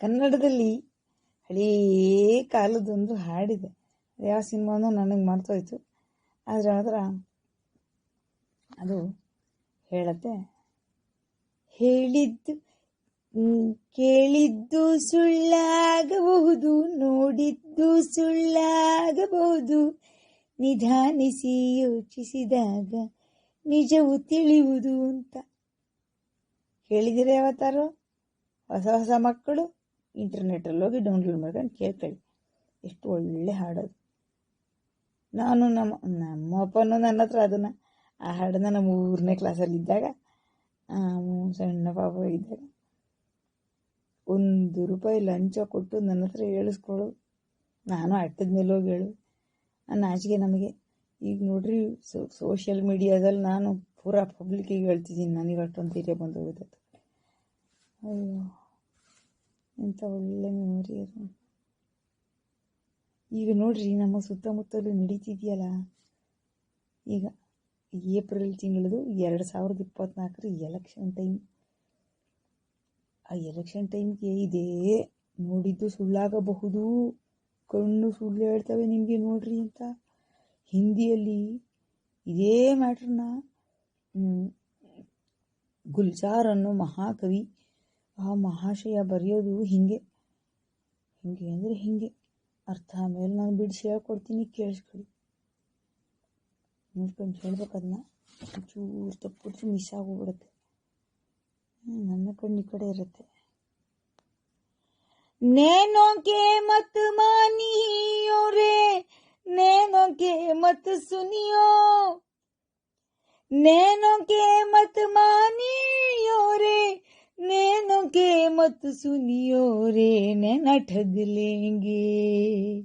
ಕನ್ನಡದಲ್ಲಿ ಹಳೇ ಕಾಲದೊಂದು ಹಾಡಿದೆ. ಯಾವ ಸಿನಿಮಾನು ನನಗೆ ಮರ್ತೋಯ್ತು. ಆದರೆ ಅದರ ಅದು ಹೇಳತ್ತೆ. ಹೇಳಿದ್ದು ಕೇಳಿದ್ದು ಸುಳ್ಳಾಗಬಹುದು, ನೋಡಿದ್ದು ಸುಳ್ಳಾಗಬಹುದು. ನಿಧಾನಿಸಿ ಯೋಚಿಸಿದಾಗ ನಿಜವು ತಿಳಿಯುವುದು ಅಂತ. ಕೇಳಿದಿರ ಯಾವತ್ತಾರು? ಹೊಸ ಹೊಸ ಮಕ್ಕಳು? ಇಂಟರ್ನೆಟ್ಟಲ್ಲಿ ಹೋಗಿ ಡೌನ್ಲೋಡ್ ಮಾಡ್ಕೊಂಡು ಕೇಳ್ಕೊಳ್ಳಿ ಎಷ್ಟು ಒಳ್ಳೆ ಹಾಡೋದು. ನಾನು ನಮ್ಮ ನಮ್ಮ ಅಪ್ಪನು ನನ್ನ ಹತ್ರ ಅದನ್ನು ಆ ಹಾಡನ್ನ ನಮ್ಮ ಮೂರನೇ ಕ್ಲಾಸಲ್ಲಿ ಇದ್ದಾಗ ಆ, ಸಣ್ಣ ಪಾಪ ಇದ್ದಾಗ ಒಂದು ರೂಪಾಯಿ ಲಂಚ ಕೊಟ್ಟು ನನ್ನ ಹತ್ರ ಹೇಳಿಸ್ಕೊಳು ನಾನು ಅಟ್ಟದ ಮೇಲೆ ಹೋಗಿ ಹೇಳು. ಆ ನಾಚಿಕೆ ನಮಗೆ ಈಗ ನೋಡ್ರಿ ಸೋಷಿಯಲ್ ಮೀಡಿಯಾದಲ್ಲಿ ನಾನು ಪೂರಾ ಪಬ್ಲಿಕ್ಕಿಗೆ ಹೇಳ್ತಿದ್ದೀನಿ. ನನಗೆ ಅಷ್ಟೊಂದು ಧೈರ್ಯ ಬಂದು ಹೋಗುತ್ತೆ ಅಯ್ಯೋ. ಎಂಥ ಒಳ್ಳೆ ಮೆಮೊರಿ ಅದು. ಈಗ ನೋಡ್ರಿ, ನಮ್ಮ ಸುತ್ತಮುತ್ತಲೂ ನಡೀತಿದೆಯಲ್ಲ? ಈಗ ಏಪ್ರಿಲ್ ತಿಂಗಳದು ಎರಡು ಸಾವಿರದ ಇಪ್ಪತ್ನಾಲ್ಕರ ಎಲೆಕ್ಷನ್ ಟೈಮ್ ಆ ಎಲೆಕ್ಷನ್ ಟೈಮ್ಗೆ ಇದೇ ನೋಡಿದ್ದು ಸುಳ್ಳಾಗಬಹುದು. ಕಣ್ಣು ಸುಳ್ಳು ಹೇಳ್ತವೆ ನಿಮಗೆ ನೋಡ್ರಿ ಅಂತ. ಹಿಂದಿಯಲ್ಲಿ ಇದೇ ಮ್ಯಾಟ್ರನ್ನ ಗುಲ್ಜಾರ್ ಅನ್ನೋ ಮಹಾಕವಿ ಆ ಮಹಾಶಯ ಬರೆಯೋದು ಹಿಂಗೆ ಹಿಂಗೆ ಅಂದರೆ ಹಿಂಗೆ ಅರ್ಥ ಆಮೇಲೆ ನಾನು ಬಿಡಿಸಿ ಹೇಳ್ಕೊಡ್ತೀನಿ ಕೇಳಿಸ್ಕೊಳ್ಳಿ ನೋಡ್ಕೊಂಡು ಹೇಳ್ಬೇಕು ಅದನ್ನ ಚೂರು ತಪ್ಪಿದ್ರು ಮಿಸ್ ಆಗೋಗ್ಬಿಡುತ್ತೆ ಹ್ಮ್, ನನ್ನ ಕಣ್ಣು ಈ ಕಡೆ ಇರುತ್ತೆ ನೇನೋ के मत मानियो रे नैनों के मत सुनियो नैनों के मत मानियो रे नैनों के मत सुनियो रे, नैना ठग लेंगे।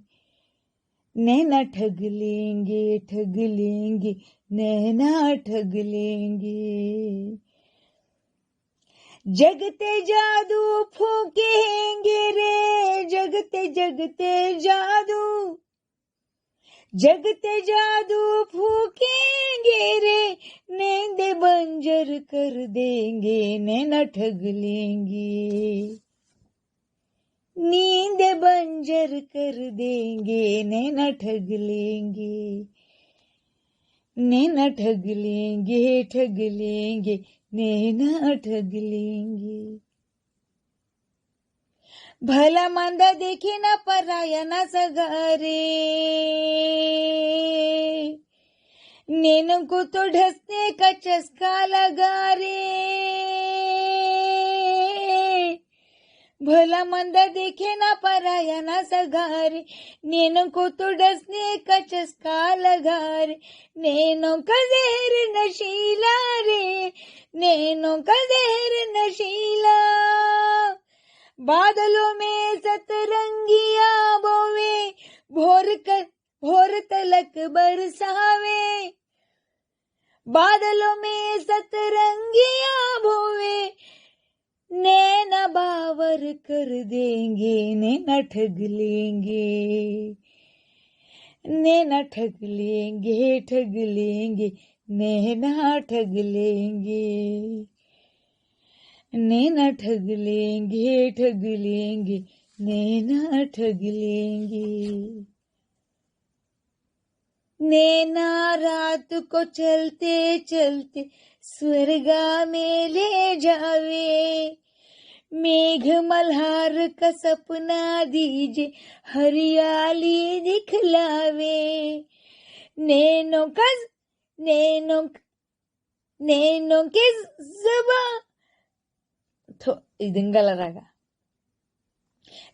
नैना ठग लेंगे ठग लेंगे, नैना ठग लेंगे। जगते जादू फूकेंगे रे, जगते जगते जादू जगते जादू फूकेंगे रे, नींदे बंजर कर देंगे नैना ठग लेंगे। नींद बंजर कर देंगे नैना ठग लेंगे। नैना ठग लेंगे ठग लेंगे नैना ठग लेंगे। भला मंद देखे न पराया राया ना सगारे। नेनु को तो ढसने का चस्का लगा रे। भला मंद देखे न पराया राया ना सगारे। नेनु को तो ढसने का चस्का लगा रे। नेनु का जहर नशीला रे। नैनो का जहर नशीला। बादलों में सतरंगिया बोवे, भोर कर भोर तलक बरसावे। बादलों में सतरंगिया बोवे, नैना बावर कर देंगे, नैना ठग लेंगे। नैना ठग लेंगे ठग लेंगे, नैना ठग लेंगे। नैना ठग लेंगे ठग लेंगे नैना ठग लेंगे। नैना रात को चलते चलते स्वर्गा में ले जावे। मेघ मल्हार का सपना दीजे हरियाली दिखलावे। नैनों का नैनों नैनों के जबा रागा।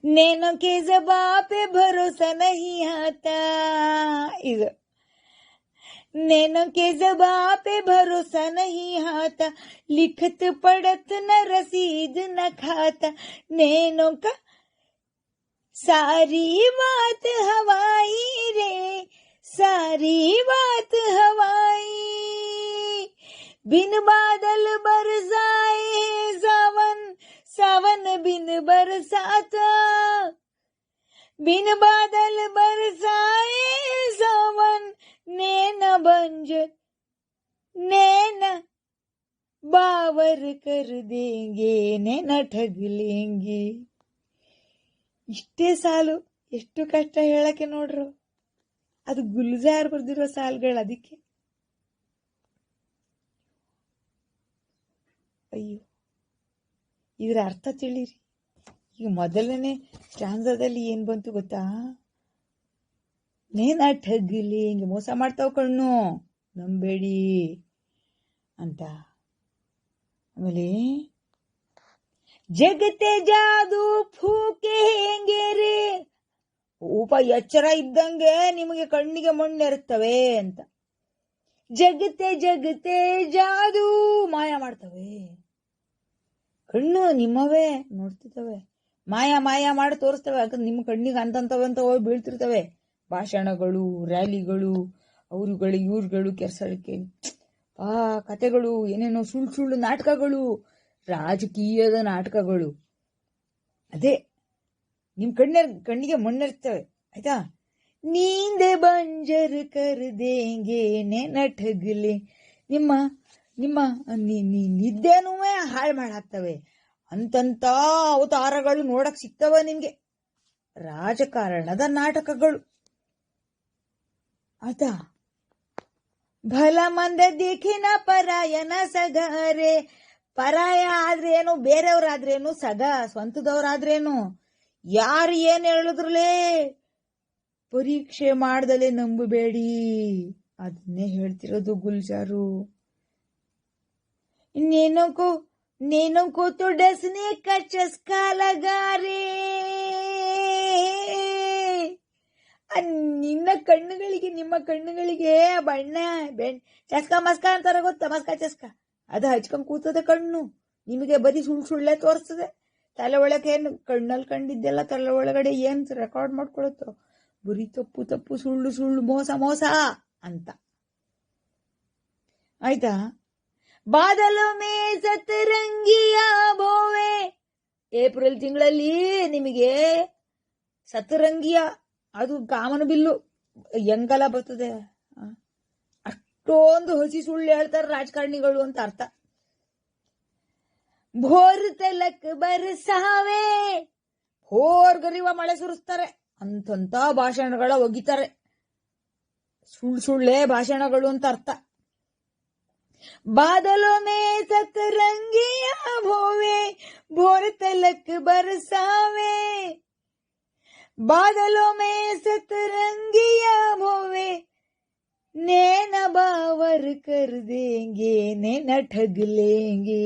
नैनों के जबा पे भरोसा नहीं आता। ಇದು नैनों के जबा पे भरोसा नहीं आता। लिखत पढ़त न रसीद न खाता। नैनों का सारी बात हवाई रे। सारी बात हवाई बिन बादल बरसाए सावन सावन बिन बरसाता बिन बादल बरसाए सावन नैना बंजर नैना बावर कर देंगे नैना ठग लेंगे ಇಷ್ಟೇ ಸಾಲು ಎಷ್ಟು ಕಷ್ಟ ಹೇಳಕ್ಕೆ ನೋಡ್ರು ಅದು ಗುಲ್ಜಾರ್ ಬರ್ದಿರೋ ಸಾಲುಗಳು ಅದಕ್ಕೆ ಅಯ್ಯೋ, ಇದರ ಅರ್ಥ ತಿಳಿರಿ ಈಗ ಮೊದಲನೇ ಚಾಂದ್ರದಲ್ಲಿ ಏನ್ ಬಂತು ಗೊತ್ತಾ? ನೇನ ಠಗ್ಲಿ ಹಿಂಗೆ ಮೋಸ ಮಾಡ್ತಾವ ಕಣ್ಣು, ನಂಬೇಡಿ ಅಂತ. ಆಮೇಲೆ, ಜಗತ್ತೆ ಜಾದು, ಫೂಕೆ ಹೆಂಗೆ ರೀ? ಉಪ ಎಚ್ಚರ ಇದ್ದಂಗೆ ನಿಮಗೆ ಕಣ್ಣಿಗೆ ಮಣ್ಣೆರುತ್ತವೆ ಅಂತ. ಜಗತ್ತೆ ಜಗತ್ತೆ ಜಾದು, ಮಾಯ ಮಾಡ್ತವೆ. ಕಣ್ಣು ನಿಮ್ಮವೇ ನೋಡ್ತಿರ್ತವೆ ಮಾಯ ಮಾಯ ಮಾಡಿ ತೋರಿಸ್ತವೆ. ಯಾಕಂದ್ರೆ ನಿಮ್ಮ ಕಣ್ಣಿಗೆ ಅಂತಂತವಂತ ಅಂತ ಹೋಗಿ ಬೀಳ್ತಿರ್ತವೆ. ಭಾಷಣಗಳು, ರ್ಯಾಲಿಗಳು ಅವರುಗಳು ಇವ್ರುಗಳು ಕೆಲಸಕ್ಕೆ ಆ, ಕತೆಗಳು, ಏನೇನೋ ಸುಳ್ಳು ಸುಳ್ಳು ನಾಟಕಗಳು, ರಾಜಕೀಯದ ನಾಟಕಗಳು. ಅದೇ, ನಿಮ್ಮ ಕಣ್ಣ ಕಣ್ಣಿಗೆ ಮಣ್ಣಿರ್ತವೆ ಆಯ್ತಾ? ನೀಂದೆ ಬಂಜರು ಕರ್ದೇಂಗೆ ನಟಗಲೆ ನಿಮ್ಮ ನಿಮ್ಮ ನಿದ್ದೆನೂ ಹಾಳು ಮಾಡಾಕ್ತವೆ ಅಂತಂತ ಅವತಾರಗಳು ನೋಡಕ್ ಸಿಗ್ತವೆ ನಿಮ್ಗೆ. ರಾಜಕಾರಣದ ನಾಟಕಗಳು. ಅದ. ಭಲ ಮಂದ ದೇಖಿನ ಪರಾಯನ ಸಗರೆ. ಪರಾಯ ಆದ್ರೇನು, ಬೇರೆಯವ್ರಾದ್ರೇನು, ಸಗ ಸ್ವಂತದವ್ರಾದ್ರೇನು? ಯಾರು ಏನ್ ಹೇಳಿದ್ರಲೇ? ಪರೀಕ್ಷೆ ಮಾಡ್ದಲೆ ನಂಬಬೇಡಿ. ಅದನ್ನೇ ಹೇಳ್ತಿರೋದು ಗುಲ್ಜಾರು. ನೇನೋಕೋ ನೇನೋಕೋ तो डसने का चस्का लगा रे ಆ ನಿನ್ನ ಕಣ್ಣುಗಳಿಗೆ ನಿಮ್ಮ ಕಣ್ಣುಗಳಿಗೆ ಬಣ್ಣ ಬೆಣ್ ಚಸ್ಕ ಮಸ್ಕ ಅಂತಾರ ಗೊತ್ತಾ ಮಸ್ಕ ಚಸ್ಕ ಅದು ಹಚ್ಕೊಂಡ್ ಕೂತದೆ ಕಣ್ಣು ನಿಮಗೆ ಬರೀ ಸುಳ್ಳು ಸುಳ್ಳೆ ತೋರಿಸ್ತದೆ ತಲೆ ಒಳಗೆ ಏನು ಕಣ್ಣಲ್ಲಿ ಕಂಡಿದ್ದೆಲ್ಲ ತಲೆ ಒಳಗಡೆ ಏನ್ ರೆಕಾರ್ಡ್ ಮಾಡ್ಕೊಳುತ್ತೋ ಬರೀ ತಪ್ಪು ತಪ್ಪು ಸುಳ್ಳು ಸುಳ್ಳು ಮೋಸ ಮೋಸ ಅಂತ ಆಯ್ತಾ ಬಾದಲು ಮೇ ಸತರಂಗಿಯ ಭೋವೆ ಏಪ್ರಿಲ್ ತಿಂಗಳಲ್ಲಿ ನಿಮಗೆ ಸತರಂಗಿಯ ಅದು ಕಾಮನ ಬಿಲ್ಲು, ಎಂಗಲ ಬರ್ತದೆ. ಅಷ್ಟೊಂದು ಹಸಿ ಸುಳ್ಳು ಹೇಳ್ತಾರೆ ರಾಜಕಾರಣಿಗಳು ಅಂತ ಅರ್ಥ. ಭೋರ್ ತಲಕ್ ಬರ್ಸಾವೆ ಭೋರ್ ಗರಿವ ಮಳೆ ಸುರಿಸ್ತಾರೆ. ಅಂತಂತ ಭಾಷಣಗಳ ಒಗಿತಾರೆ. ಸುಳ್ಳು ಸುಳ್ಳೇ ಭಾಷಣಗಳು ಅಂತ ಅರ್ಥ. बादलों में सतरंगिया भोवे, भोर तलक बरसावे। बादलों में सतरंगिया भोवे, नैना बावर कर देंगे, नैना ठग लेंगे।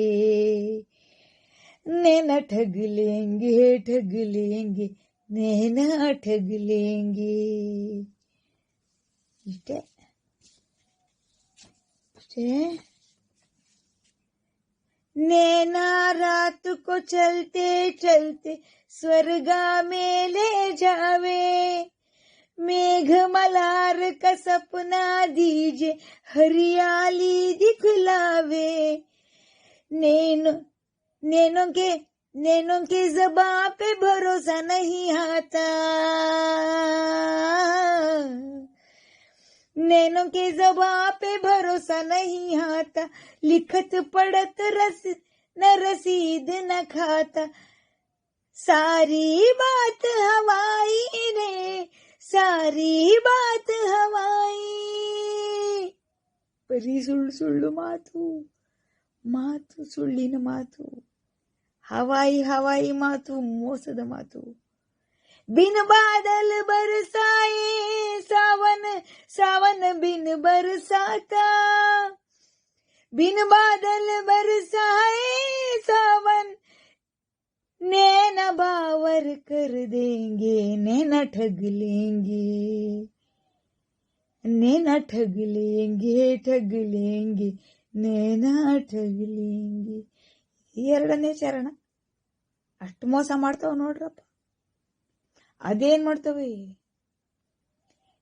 नैना ठग लेंगे ठग लेंगे, नैना ठग लेंगे। ठीक है? से। नैना रात को चलते चलते स्वर्गा में ले जावे। मेघ मलार का सपना दीजे हरियाली दिखलावे। नैनो नैनो के नैनो के जबा पे भरोसा नहीं आता। नैनों के जबा पे भरोसा नहीं आता लिखत पढ़त रस न रसीद न खाता सारी बात हवाई रे सारी बात हवाई ಬರೀ ಸುಳ್ಳು ಸುಳ್ಳು ಮಾತು ಮಾತು ಸುಳ್ಳಿನ ಮಾತು ಹವಾಯಿ ಹವಾಯಿ ಮಾತು ಮೋಸದ ಮಾತು बिन बादल बरसाए सावन सावन बिन बरसाता बिन बादल बरसाए सावन नैना बावर कर देंगे नैना ठग लेंगे नैना ठग लेंगे ठग लेंगे ನೈನಾ ठग लेंगे ಎರಡನೇ ಚರಣ ಅಷ್ಟು ಮೋಸ ಮಾಡ್ತಾವ ನೋಡ್ರಪ್ಪ ಅದೇನ್ ಮಾಡ್ತವೆ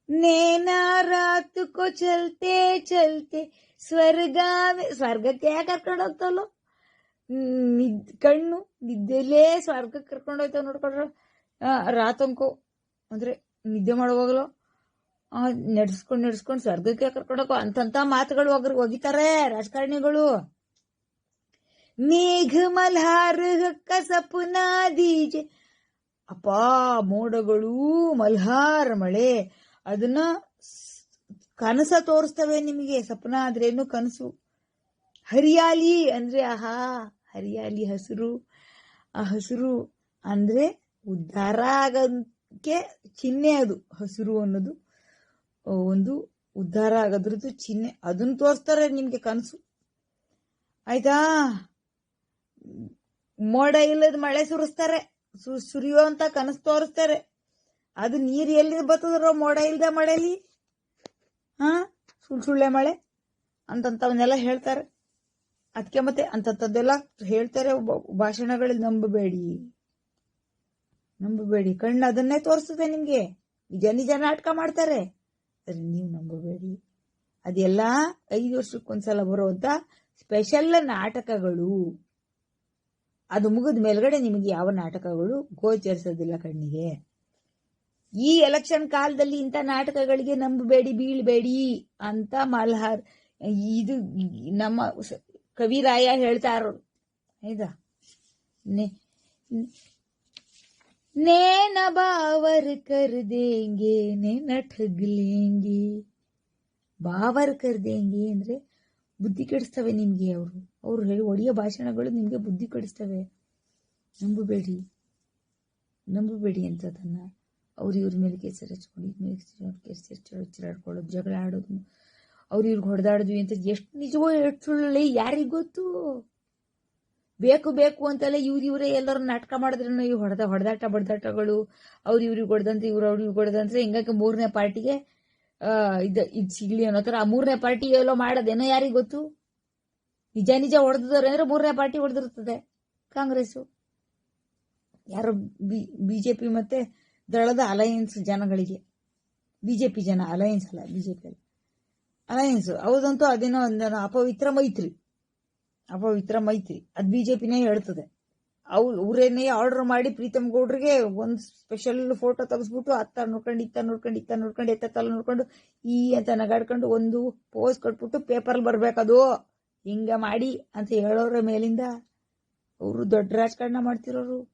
ನೇನಾ ರಾತ್ ಕೋ ಚಲ್ತೆ ಚಲ್ತೆ ಸ್ವರ್ಗ ಸ್ವರ್ಗಕ್ಕೆ ಯಾಕೆ ಕರ್ಕೊಂಡು ಹೋಗ್ತಾವಲ್ಲ ನಿದ್ ಕಣ್ಣು ನಿದ್ದೆಲೇ ಸ್ವರ್ಗಕ್ಕೆ ಕರ್ಕೊಂಡು ಹೋಗ್ತಾವ ನೋಡ್ಕೊಡ್ರ ರಾತಂಕೋ ಅಂದ್ರೆ ನಿದ್ದೆ ಮಾಡುವಾಗಲೂ ನಡೆಸ್ಕೊಂಡು ನಡೆಸ್ಕೊಂಡು ಸ್ವರ್ಗಕ್ಕೆ ಕರ್ಕೊಂಡೋಗೋ ಅಂತಂತ ಮಾತುಗಳು ಒಗ್ರು ಒಗಿತಾರೆ ರಾಜಕಾರಣಿಗಳು ಮೇಘ ಮಲ್ಹಾರ का सपना दीजिए ಅಪ್ಪ ಮೋಡಗಳು ಮಲ್ಹಾರ ಮಳೆ ಅದನ್ನ ಕನಸ ತೋರಿಸ್ತವೆ ನಿಮಗೆ, ಸಪನ ಆದ್ರೇನು ಕನಸು? ಹರಿಯಾಲಿ ಅಂದ್ರೆ ಆಹಾ, ಹರಿಯಾಲಿ ಹಸಿರು, ಆ ಹಸಿರು ಅಂದ್ರೆ ಉದ್ಧಾರ ಆಗೋಕ್ಕೆ ಚಿಹ್ನೆ ಅದು, ಹಸಿರು ಅನ್ನೋದು. ಒಂದು ಉದ್ಧಾರ ಆಗೋದ್ರದ್ದು ಚಿಹ್ನೆ. ಅದನ್ನ ತೋರಿಸ್ತಾರೆ ನಿಮ್ಗೆ ಕನಸು. ಆಯ್ತಾ? ಮೋಡ ಇಲ್ಲದ ಮಳೆ ಸುರಿಸ್ತಾರೆ ಸುರಿಯುವಂತ ಕನಸು ತೋರಿಸ್ತಾರೆ. ಅದು ನೀರು ಎಲ್ಲಿ ಬರ್ತದ್ರೋ ಮೋಡ ಇಲ್ದ ಮಳೆಲಿ? ಹಾ? ಸುಳ್ಳು ಸುಳ್ಳೆ ಮಳೆ? ಅಂತಂತವನ್ನೆಲ್ಲ ಹೇಳ್ತಾರೆ. ಅದಕ್ಕೆ ಮತ್ತೆ ಅಂತದ್ದೆಲ್ಲ ಹೇಳ್ತಾರೆ ಭಾಷಣಗಳಲ್ಲಿ ನಂಬಬೇಡಿ. ನಂಬಬೇಡಿ. ಕಣ್ಣು ಅದನ್ನೇ ತೋರಿಸ್ತದೆ ನಿಮ್ಗೆ. ನಿಜ ನಿಜ ನಾಟಕ ಮಾಡ್ತಾರೆ. ನೀವು ನಂಬಬೇಡಿ. ಅದೆಲ್ಲ ಐದು ವರ್ಷಕ್ಕೊಂದ್ಸಲ ಬರುವಂತ ಸ್ಪೆಷಲ್ ನಾಟಕಗಳು. ಅದು ಮುಗಿದ ಮೇಲ್ಗಡೆ ನಿಮಗೆ ಯಾವ ನಾಟಕಗಳು ಗೋಚರಿಸೋದಿಲ್ಲ ಕಣ್ಣಿಗೆ. ಈ ಎಲೆಕ್ಷನ್ ಕಾಲದಲ್ಲಿ ಇಂಥ ನಾಟಕಗಳಿಗೆ ನಂಬಬೇಡಿ, ಬೀಳ್ಬೇಡಿ ಅಂತ ಮಲ್ಹಾರ್. ಇದು ನಮ್ಮ ಕವಿರಾಯ ಹೇಳ್ತಾರ. ನೇನ ಬಾವರ್ ಕರ್ ದೇಂಗೆ ನೇನ ಠಗ್ಲೇಂಗೆ. ಬಾವರ್ ಕರ್ ದೇಂಗೆ ಅಂದ್ರೆ ಬುದ್ಧಿ ಕೆಡಿಸ್ತವೆ ನಿಮ್ಗೆ ಅವರು. ಅವ್ರು ಹೇಳಿ ಒಡಿಯ ಭಾಷಣಗಳು ನಿಮ್ಗೆ ಬುದ್ಧಿ ಕೆಡಿಸ್ತವೆ. ನಂಬಬೇಡಿ. ನಂಬಬೇಡಿ ಅಂತದನ್ನ. ಅವ್ರು ಇವ್ರ ಮೇಲೆ ಕೇಸರಿ ಹಚ್ಕೊಂಡು ಇವ್ರ ಮೇಲೆ ಕೆಸರು ಚಿರಾಡ್ಕೊಳ್ಳೋದು ಜಗಳ ಆಡೋದು ಅವ್ರು ಇವ್ರಿಗೆ ಹೊಡೆದಾಡಿದ್ವಿ ಅಂತ ಎಷ್ಟು ನಿಜವೋ ಎಷ್ಟು ಸುಳ್ಳು ಯಾರಿಗೆ ಗೊತ್ತು? ಬೇಕು ಬೇಕು ಅಂತಲೇ ಇವ್ರು ಇವರೇ ಎಲ್ಲರೂ ನಾಟಕ ಮಾಡಿದ್ರೆ ಇವ್ರು ಹೊಡೆದ ಹೊಡೆದಾಟ, ಬಡ್ದಾಟಗಳು. ಅವ್ರು ಇವ್ರಿಗೆ ಹೊಡೆದಂತೆ, ಇವ್ರು ಅವ್ರಿಗೆ ಹೊಡೆದಂತೆ. ಹಿಂಗಾಗಿ ಮೂರನೇ ಪಾರ್ಟಿಗೆ ಇದು ಇದು ಸಿಗ್ಲಿ ಅನ್ನೋ ಥರ ಆ ಮೂರನೇ ಪಾರ್ಟಿ ಎಲ್ಲೋ ಮಾಡೋದೇನೋ ಯಾರಿಗೆ ಗೊತ್ತು? ನಿಜ ನಿಜ ಹೊಡೆದಿದ್ದಾರೆ ಅಂದ್ರೆ ಮೂರನೇ ಪಾರ್ಟಿ ಹೊಡೆದಿರ್ತದೆ ಕಾಂಗ್ರೆಸ್ಸು. ಯಾರು ಬಿ ಬಿ ಜೆ ಪಿ ಮತ್ತೆ ದಳದ ಅಲಯನ್ಸ್ ಜನಗಳಿಗೆ, ಬಿಜೆಪಿ ಜನ, ಅಲಯನ್ಸ್ ಅಲ್ಲ, ಬಿಜೆಪಿ ಅಲ್ಲ. ಅಲಯನ್ಸ್ ಹೌದಂತೂ ಅದೇನೋ ಒಂದೇನೋ ಅಪವಿತ್ರ ಮೈತ್ರಿ. ಅಪವಿತ್ರ ಮೈತ್ರಿ. ಅದು ಬಿಜೆಪಿನೇ ಹೇಳ್ತದೆ. ಅವ್ರು ಊರೇನೇ ಆರ್ಡರ್ ಮಾಡಿ ಪ್ರೀತಮ್ ಗೌಡ್ರಿಗೆ ಒಂದು ಸ್ಪೆಷಲ್ ಫೋಟೋ ತೆಗೆಸ್ಬಿಟ್ಟು ಅತ್ತ ನೋಡ್ಕೊಂಡು ಇತ್ತ ನೋಡ್ಕೊಂಡು ಇತ್ತ ನೋಡ್ಕೊಂಡು ಎತ್ತ ತಲೆ ನೋಡ್ಕೊಂಡು ಈ ಅಂತ ನಗಾಡ್ಕೊಂಡು ಒಂದು ಪೋಸ್ ಕೊಟ್ಬಿಟ್ಟು ಪೇಪರ್ ಬರ್ಬೇಕದು ಹಿಂಗ ಮಾಡಿ ಅಂತ ಹೇಳೋರ ಮೇಲಿಂದ ಅವರು ದೊಡ್ಡ ರಾಜಕಾರಣ ಮಾಡ್ತಿರೋರು.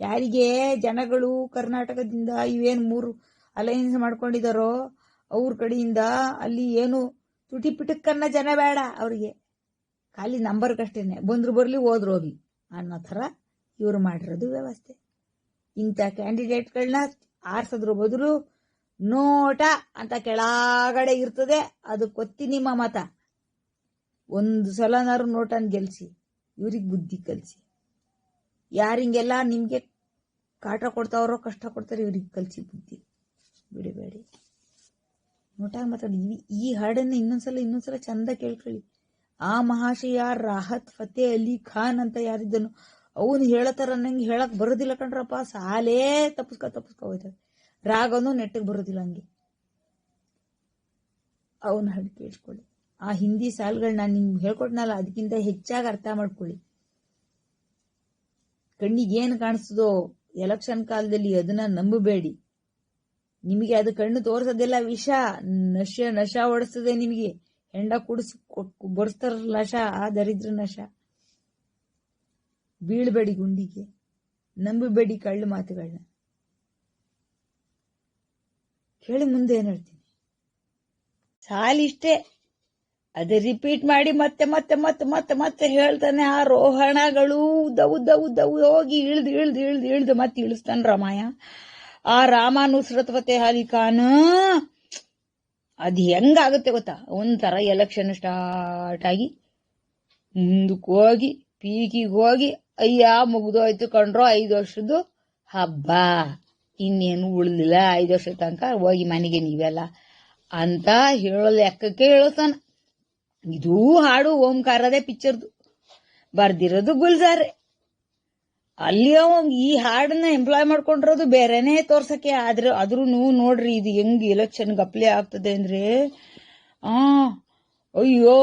ಯಾರಿಗೆ ಜನಗಳು ಕರ್ನಾಟಕದಿಂದ ಇವೇನು ಮೂರು ಅಲೈನ್ಸ್ ಮಾಡ್ಕೊಂಡಿದ್ದಾರೋ ಅವ್ರ ಕಡೆಯಿಂದ ಅಲ್ಲಿ ಏನು ತುಟಿ ಪಿಟಕ್ಕನ್ನ ಜನ ಬೇಡ ಅವರಿಗೆ. ಖಾಲಿ ನಂಬರ್ಗಷ್ಟೇನೆ ಬಂದ್ರು ಬರ್ಲಿ, ಹೋದ್ರು ಹೋಗಿ ಅನ್ನೋ ಥರ ಇವರು ಮಾಡಿರೋದು ವ್ಯವಸ್ಥೆ. ಇಂಥ ಕ್ಯಾಂಡಿಡೇಟ್ಗಳನ್ನ ಆರಿಸೋದ್ರ ಬದಲು ನೋಟ ಅಂತ ಕೆಳಗಡೆ ಇರ್ತದೆ. ಅದು ಕೊತ್ತಿ ನಿಮ್ಮ ಮತ. ಒಂದು ಸಲನಾರು ನೋಟನ್ ಗೆಲ್ಸಿ. ಇವ್ರಿಗೆ ಬುದ್ಧಿ ಕಲಿಸಿ. ಯಾರಿಂಗೆಲ್ಲ ನಿಮಗೆ ಕಾಟ ಕೊಡ್ತಾವ್ರೋ ಕಷ್ಟ ಕೊಡ್ತಾರೆ ಇವ್ರಿಗೆ ಕಲಿಸಿ ಬುದ್ಧಿ. ಬಿಡಬೇಡಿ ನೋಟಾಗ ಮಾತಾಡಿ. ಈ- ಹಾಡನ್ನ ಇನ್ನೊಂದ್ಸಲ ಇನ್ನೊಂದ್ಸಲ ಚಂದ ಕೇಳ್ಕೊಳ್ಳಿ. ಆ ಮಹಾಶಯ ರಾಹತ್ ಫತೇ ಅಲಿ ಖಾನ್ ಅಂತ ಯಾರಿದ್ದನು? ಅವನು ಹೇಳತಾರ ನಂಗೆ ಹೇಳಕ್ ಬರೋದಿಲ್ಲ ಕಣ್ರಪ್ಪ. ಸಾಲೇ ತಪ್ಪಿಸ್ಕೊ ತಪ್ಪಿಸ್ಕೊ ಹೋಯ್ತಾರೆ ರಾಗನು ನೆಟ್ಟಿಗೆ ಬರೋದಿಲ್ಲ ಹಂಗೆ. ಅವನ ಹಾಡು ಕೇಳಿಸ್ಕೊಳ್ಳಿ ಆ ಹಿಂದಿ ಸಾಲುಗಳನ್ನ ನಿಮ್ಗೆ ಹೇಳ್ಕೊಟ್ನಲ್ಲ, ಅದಕ್ಕಿಂತ ಹೆಚ್ಚಾಗಿ ಅರ್ಥ ಮಾಡ್ಕೊಳ್ಳಿ. ಕಣ್ಣಿಗೆ ಏನು ಕಾಣಿಸ್ತದೋ ಎಲೆಕ್ಷನ್ ಕಾಲದಲ್ಲಿ ಅದನ್ನ ನಂಬಬೇಡಿ. ನಿಮಗೆ ಅದು ಕಣ್ಣು ತೋರಿಸೋದೆಲ್ಲ ವಿಷ, ನಶ ನಶ ಓಡಿಸ್ತದೆ ನಿಮಗೆ. ಹೆಂಡ ಕುಡಿಸಿ ಬಡಿಸ್ತಾರ ನಶ, ಆ ದರಿದ್ರ ನಶ. ಬೀಳ್ಬೇಡಿ ಗುಂಡಿಗೆ, ನಂಬಬೇಡಿ ಕಳ್ಳು ಮಾತುಗಳನ್ನ ಕೇಳಿ ಮುಂದೆ ಏನ್ ಹೇಳ್ತೀನಿ? ಸಾಲಿಷ್ಟೇ ಅದೇ ರಿಪೀಟ್ ಮಾಡಿ ಮತ್ತೆ ಮತ್ತೆ ಮತ್ತೆ ಮತ್ತೆ ಮತ್ತೆ ಹೇಳ್ತಾನೆ, ಆ ರೋಹಣಗಳು ಉದ್ದ ಉದ್ದ ಉದ್ದ ಹೋಗಿ ಇಳ್ದು ಇಳ್ದು ಇಳ್ದು ಇಳ್ದು ಮತ್ತೆ ಇಳಿಸ್ತಾನೆ ರಾಮಾಯ ಆ ರಾಮ ನುಸ್ರತ್ ಹಾಲಿಕಾನ ಅದು ಹೆಂಗಾಗುತ್ತೆ ಗೊತ್ತಾ? ಒಂಥರ ಎಲೆಕ್ಷನ್ ಸ್ಟಾರ್ಟ್ ಆಗಿ ಮುಂದಕ್ಕೆ ಹೋಗಿ, ಪೀಕಿಗೆ ಹೋಗಿ, ಅಯ್ಯ ಮುಗಿದೋಯ್ತು ಕಂಡ್ರೋ ಐದು ವರ್ಷದ್ದು ಹಬ್ಬ. ಇನ್ನೇನು ಉಳಿದಿಲ್ಲ, ಐದು ವರ್ಷ ತನಕ ಹೋಗಿ ಮನೆಗೆ ನೀವೆಲ್ಲ ಅಂತ ಹೇಳೋ ಲೆಕ್ಕಕ್ಕೆ ಹೇಳ್ತಾನ ಇದೂ ಹಾಡು ಓಂಕಾರದೇ ಪಿಕ್ಚರ್ದು. ಬರ್ದಿರೋದು ಗುಲ್ಜಾರೆ. ಅಲ್ಲಿ ಈ ಹಾಡನ್ನ ಎಂಪ್ಲಾಯ್ ಮಾಡ್ಕೊಂಡಿರೋದು ಬೇರೆನೆ ತೋರ್ಸಕ್ಕೆ. ಆದ್ರೆ ಆದ್ರೂ ನೋಡ್ರಿ, ಇದು ಹೆಂಗ್ ಎಲೆಕ್ಷನ್ ಅಪ್ಲೈ ಆಗ್ತದೆ ಅಂದ್ರೆ, ಆ ಅಯ್ಯೋ,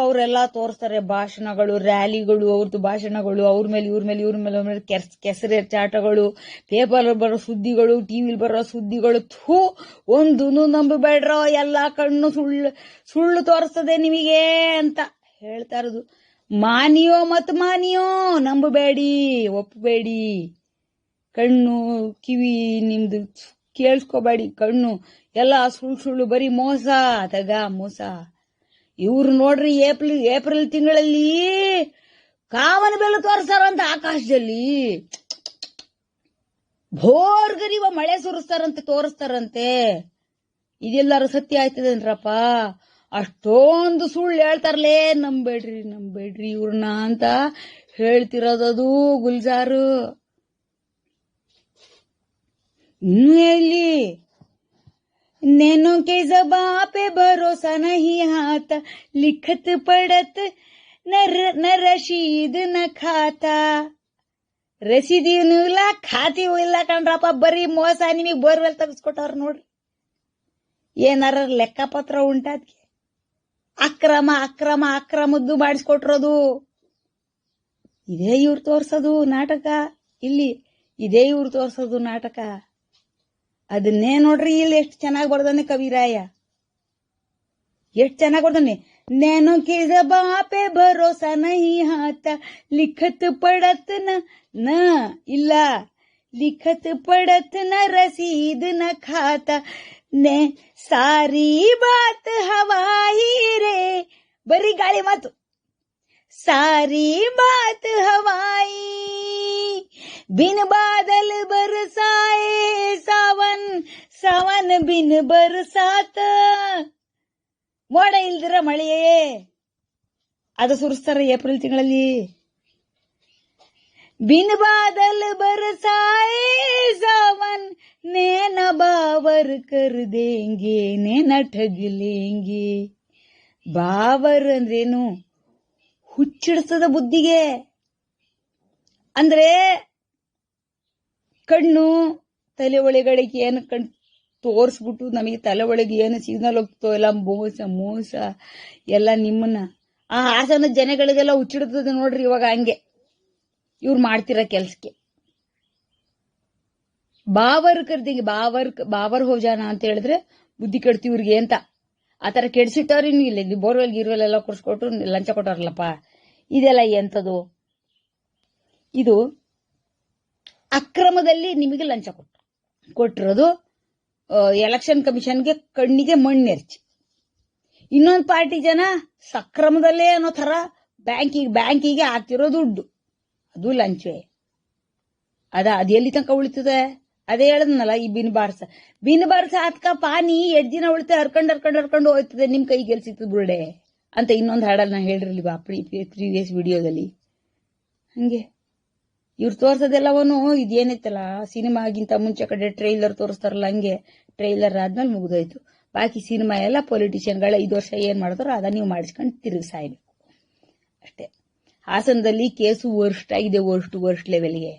ಅವರೆಲ್ಲ ತೋರಿಸ್ತಾರೆ. ಭಾಷಣಗಳು, ರ್ಯಾಲಿಗಳು ಅವ್ರದ್ದು ಭಾಷಣಗಳು, ಅವ್ರ ಮೇಲೆ, ಇವ್ರ ಮೇಲೆ ಇವ್ರ ಮೇಲೆ, ಅವ್ರ ಮೇಲೆ ಕೆಸ್ ಕೆಸರೆ, ಚಾಟಗಳು ಪೇಪರ್ ಬರೋ ಸುದ್ದಿಗಳು, ಟಿವಿಲಿ ಬರೋ ಸುದ್ದಿಗಳು, ಥೂ ಒಂದೂ ನಂಬಬೇಡ್ರೋ, ಎಲ್ಲ ಕಣ್ಣು ಸುಳ್ಳು ಸುಳ್ಳು ತೋರಿಸ್ತದೆ ನಿಮಗೆ ಅಂತ ಹೇಳ್ತಾ ಇರೋದು. ಮಾನಿಯೋ ಮತ್ ಮಾನಿಯೋ, ನಂಬಬೇಡಿ ಒಪ್ಪಬೇಡಿ ಕಣ್ಣು, ಕಿವಿ ನಿಮ್ದು ಕೇಳಿಸ್ಕೋಬೇಡಿ, ಕಣ್ಣು, ಎಲ್ಲ ಸುಳ್ಳು ಸುಳ್ಳು, ಬರೀ ಮೋಸ, ತಗ ಮೋಸ. ಇವ್ರು ನೋಡ್ರಿ ಏಪ್ರಿಲ್ ಏಪ್ರಿಲ್ ತಿಂಗಳಲ್ಲಿ ಕಾಮನ ಬೆಲ್ಲ ತೋರಿಸ್ತಾರಂತ ಆಕಾಶದಲ್ಲಿ. ಭೋರ್ಗರಿವ ಮಳೆ ಸುರಿಸ್ತಾರಂತೆ, ತೋರಿಸ್ತಾರಂತೆ. ಇದೆಲ್ಲಾರು ಸತ್ಯ ಆಯ್ತದೇನ್ರಪ್ಪ? ಅಷ್ಟೊಂದು ಸುಳ್ಳು ಹೇಳ್ತಾರಲೇ, ನಂಬೇಡ್ರಿ ನಂಬೇಡ್ರಿ ಇವ್ರನ್ನ ಅಂತ ಹೇಳ್ತಿರೋದದು ಗುಲ್ಜಾರು. ಇನ್ನೇ ಎಲ್ಲಿ? नैनों के जबा पे भरोसा नहीं आता लिखत पढ़त न र- न रशीद न खाता ರಸೀದಿನೂ ಇಲ್ಲ ಖಾತಿಯೂ ಇಲ್ಲ ಕಣ್ರಪ್ಪ ಬರೀ ಮೋಸ ನಿಮಗೆ ಬೋರ್ವೆಲ್ ತೆಗೆಸ್ಕೊಟ್ಟವ್ರ ನೋಡ್ರಿ ಏನಾರ ಲೆಕ್ಕಪತ್ರ ಉಂಟಾದ್ಕೆ ಅಕ್ರಮ ಅಕ್ರಮ ಅಕ್ರಮದ್ದು ಮಾಡಿಸ್ಕೊಟ್ರೋದು ಇದೇ ಇವ್ರು ತೋರ್ಸೋದು ನಾಟಕ ಇಲ್ಲಿ ಇದೇ ಇವ್ರು ತೋರ್ಸೋದು ನಾಟಕ ಅದನ್ನೇ ನೋಡ್ರಿ ಇಲ್ಲಿ ಎಷ್ಟು ಚೆನ್ನಾಗಿ ಬರ್ದಾನೆ ಕವಿರಾಯ ಎಷ್ಟು ಚೆನ್ನಾಗಿ ಬರ್ದಾನೆ ನೇನು के जबां पे भरोसा नहीं आता लिखत पढ़त न न ಇಲ್ಲ लिखत पढ़त न रसीद न खाता ने सारी बात हवाई रे ಬರೀ ಗಾಳಿ ಮಾತು सारी बात हवाई बिन बादल बरसाए सावन सावन बिन बरसात ಮೋಡ ಇಲ್ದಿರ ಮಳೆಯೇ ಅದು ಸುರಿಸ್ತಾರ ಏಪ್ರಿಲ್ ತಿಂಗಳಲ್ಲಿ बिन बादल बरसाए सावन नैना बावर कर देंगे नैना ठग लेंगे ಬಾವರ್ ಅಂದ್ರೇನು ಹುಚ್ಚಿಡಿಸ್ತದ ಬುದ್ಧಿಗೆ. ಅಂದ್ರೆ ಕಣ್ಣು ತಲೆ ಒಳಗಡೆಗೆ ಏನು ಕಣ್ ತೋರಿಸ್ಬಿಟ್ಟು ನಮಗೆ ತಲೆ ಒಳಗೆ ಏನು ಸಿಗ್ನಲ್ ಹೋಗ್ತೋ ಎಲ್ಲ ಮೋಸ ಮೋಸ, ಎಲ್ಲ ನಿಮ್ಮನ್ನ. ಆ ಹಾಸನ ಜನಗಳಿಗೆಲ್ಲ ಹುಚ್ಚಿಡ್ತದೆ ನೋಡ್ರಿ ಇವಾಗ ಹಂಗೆ. ಇವ್ರು ಮಾಡ್ತಿರೋ ಕೆಲ್ಸಕ್ಕೆ ಬಾವರ್ ಕರ್ದಿಂಗೆ ಬಾವರ್ ಬಾವರ್ ಹೋಜಾನ ಅಂತ ಹೇಳಿದ್ರೆ ಬುದ್ಧಿ ಕೆಡ್ತಿವ್ರಿಗೆ ಅಂತ. ಆ ಥರ ಕೆಡ್ಸಿಟ್ಟವ್ರಿ ನೀವು ಇಲ್ಲಿ. ಬೋರ್ವೆಲ್ ಗಿರ್ವೆಲ್ ಎಲ್ಲ ಕೊಡ್ಸ್ಕೊಟ್ರು, ಲಂಚ ಕೊಟ್ಟವ್ರಲ್ಲಪ್ಪ ಇದೆಲ್ಲ ಎಂಥದ್ದು ಇದು ಅಕ್ರಮದಲ್ಲಿ ನಿಮಗೆ ಲಂಚ ಕೊಟ್ಟು ಕೊಟ್ಟಿರೋದು ಎಲೆಕ್ಷನ್ ಕಮಿಷನ್ಗೆ ಕಣ್ಣಿಗೆ ಮಣ್ಣೆರ್ಚಿ. ಇನ್ನೊಂದು ಪಾರ್ಟಿ ಜನ ಸಕ್ರಮದಲ್ಲೇ ಅನ್ನೋ ಥರ ಬ್ಯಾಂಕಿಗೆ ಬ್ಯಾಂಕಿಗೆ ಹಾಕ್ತಿರೋ ದುಡ್ಡು. ಅದು ಲಂಚವೇ. ಅದ, ಅದು ಎಲ್ಲಿ ತನಕ ಉಳಿತದೆ? ಅದೇ ಹೇಳದ್ನಲ್ಲ, ಈ ಬಿನ್ ಬಾರ್ಸ. ಬಿನ್ ಬಾರ್ಸ ಆತ್ಕ ಪಾನಿ ಎಡ್ ದಿನ ಉಳಿತ ಹರ್ಕೊಂಡು ಹರ್ಕೊಂಡು ಹರ್ಕೊಂಡು ಹೋಗ್ತದೆ ನಿಮ್ ಕೈ ಗೆಲ್ಸಿತ್ತು ಬುರುಡೆ ಅಂತ ಇನ್ನೊಂದು ಹಾಡನ್ನ ಹೇಳಿರ್ಲಿವಾ ಪ್ರೀವಿಯಸ್ ವಿಡಿಯೋದಲ್ಲಿ ಹಂಗೆ. ಇವ್ರು ತೋರ್ಸೋದೆಲ್ಲವನು ಇದೇನೈತಲ್ಲ ಸಿನಿಮಾಗಿಂತ ಮುಂಚೆ ಕಡೆ ಟ್ರೈಲರ್ ತೋರಿಸ್ತಾರಲ್ಲ, ಹಂಗೆ ಟ್ರೈಲರ್ ಆದ್ಮೇಲೆ ಮುಗಿದೋಯ್ತು. ಬಾಕಿ ಸಿನಿಮಾ ಎಲ್ಲ ಪೊಲಿಟಿಷಿಯನ್ಗಳ ಐದು ವರ್ಷ ಏನು ಮಾಡ್ತಾರೋ ಅದನ್ನ ನೀವು ಮಾಡಿಸ್ಕೊಂಡು ತಿರುಗಿ ಅಷ್ಟೇ. ಹಾಸನದಲ್ಲಿ ಕೇಸು ವರ್ಸ್ಟ್ ಆಗಿದೆ ವರ್ಸ್ಟ್ ವರ್ಸ್ಟ್ ಲೆವೆಲ್ಗೆ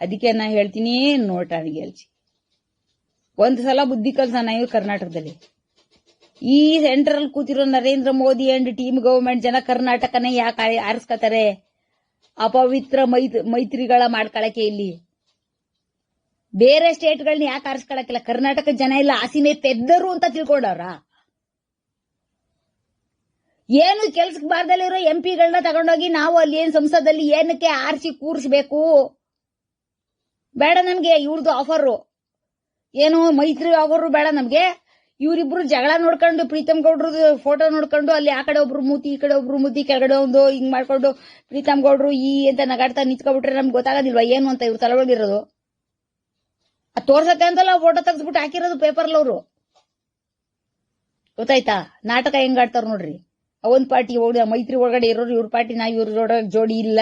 ಅದಕ್ಕೆ ನಾ ಹೇಳ್ತೀನಿ ನೋಟಾಣಿ ಗೆಲ್ಸಿ ಒಂದು ಸಲ ಬುದ್ಧಿ ಕಲ್ಸಣ ಇವ್ರು ಕರ್ನಾಟಕದಲ್ಲಿ. ಈ central ಕೂತಿರೋ Narendra Modi and team government ಜನ ಕರ್ನಾಟಕನೇ ಯಾಕೆ ಆರಿಸ್ಕತಾರೆ? ಅಪವಿತ್ರ ಮೈತ್ ಮೈತ್ರಿಗಳ ಮಾಡ್ಕೊಳಕ್ಕೆ ಇಲ್ಲಿ. ಬೇರೆ ಸ್ಟೇಟ್ಗಳನ್ನ ಯಾಕೆ ಆರಿಸ್ಕೊಳಕ್ಕಿಲ್ಲ? ಕರ್ನಾಟಕ ಜನ ಇಲ್ಲ ಆಸಿನೇ ತೆದ್ದರು ಅಂತ ತಿಳ್ಕೊಂಡವ್ರ? ಏನು ಕೆಲ್ಸಕ್ಕೆ ಬಾರ್ದಲ್ಲಿರೋ ಎಂ ಪಿಗಳನ್ನ ತಗೊಂಡೋಗಿ ನಾವು ಅಲ್ಲಿ ಏನ್ ಸಂಸದಲ್ಲಿ ಏನಕ್ಕೆ ಆರಿಸಿ ಕೂರಿಸ್ಬೇಕು? ಬೇಡ ನಮ್ಗೆ ಇವ್ರದ್ದು ಆಫರು ಏನು ಮೈತ್ರಿ ಆಫರು ಬೇಡ ನಮ್ಗೆ. ಇವರಿಬ್ರು ಜಗಳ ನೋಡ್ಕೊಂಡು, ಪ್ರೀತಮ್ ಗೌಡ್ರದ್ದು ಫೋಟೋ ನೋಡ್ಕೊಂಡು, ಅಲ್ಲಿ ಆ ಕಡೆ ಒಬ್ರು ಮೂತಿ, ಈ ಕಡೆ ಒಬ್ರು ಮೂತಿ ಕೆಳಗಡೆ ಒಂದು ಹಿಂಗ್ ಮಾಡ್ಕೊಂಡು ಪ್ರೀತಮ್ ಗೌಡ್ರು ಈ ಅಂತ ನಗಾಡ್ತಾ ನಿಂತ್ಕೊಬಿಟ್ರೆ ನಮ್ಗೆ ಗೊತ್ತಾಗೋದಿಲ್ವಾ? ಏನು ಅಂತ ಇವ್ರು ತಲೆಯೊಳಗಿರೋದು? ಅದು ತೋರ್ಸಕ್ಕೆ ಅಂತಲ್ಲ ಫೋಟೋ ತೆಗೆದ್ಬಿಟ್ಟು ಹಾಕಿರೋದು ಪೇಪರ್ಲ್ ಅವರು. ಗೊತ್ತಾಯ್ತಾ? ನಾಟಕ ಹೆಂಗ್ ಆಡ್ತಾರ ನೋಡ್ರಿ. ಒಂದ್ ಪಾರ್ಟಿ ಹೋಗಿ ಮೈತ್ರಿ ಒಳಗಡೆ ಇರೋರು, ಇವ್ರ ಪಾರ್ಟಿ ನಾ ಇವ್ರ ಜೋಡಿ ಇಲ್ಲ.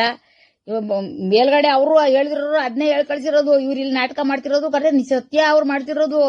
ಮೇಲ್ಗಡೆ ಅವರು ಹೇಳಿದ್ರು ಅದನ್ನೇ ಹೇಳ್ ಕಳ್ಸಿರೋದು. ಇವ್ರು ಇಲ್ಲಿ ನಾಟಕ ಮಾಡ್ತಿರೋದು, ಕರೆ ಸತ್ಯ ಅವ್ರು ಮಾಡ್ತಿರೋದು.